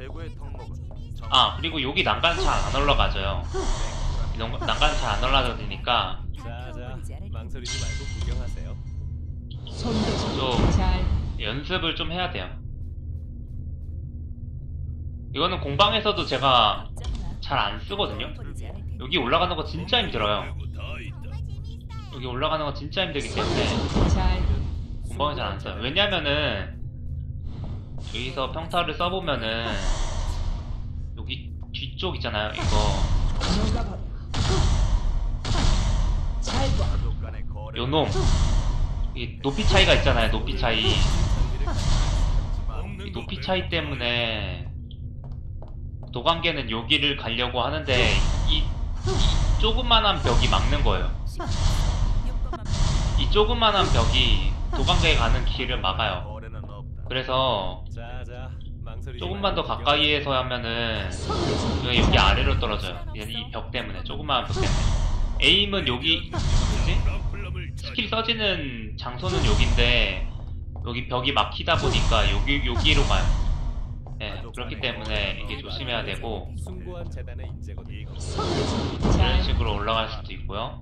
최고의 덕목은 정- 아 그리고 여기 난간 잘안 올라가져요. 이런 거- 난간 잘안 올라가지니까. 자자 망설이지 말고 구경하세요. 손도 좀 잘. 연습을 좀 해야 돼요. 이거는 공방에서도 제가 잘 안 쓰거든요. 여기 올라가는 거 진짜 힘들어요. 여기 올라가는 거 진짜 힘들기 때문에 잘. 공방에 잘안 써요. 왜냐면은 여기서 평타를 써보면은 여기 뒤쪽 있잖아요 이거. 요놈. 이 높이 차이가 있잖아요 높이 차이. 이 높이 차이 때문에 도관계는 여기를 가려고 하는데 이, 이 조그만한 벽이 막는 거예요. 이 조그만한 벽이 도관계에 가는 길을 막아요. 그래서 조금만 더 가까이에서 하면은 여기, 아래로 떨어져요 이 벽 때문에 조그마한 벽 때문에 에임은 여기 뭐지? 스킬 써지는 장소는 여긴데 여기 벽이 막히다 보니까 여기 여기로 가요. 네, 그렇기 때문에 이게 조심해야 되고. 이런 잘 식으로 올라갈 수도 있고요.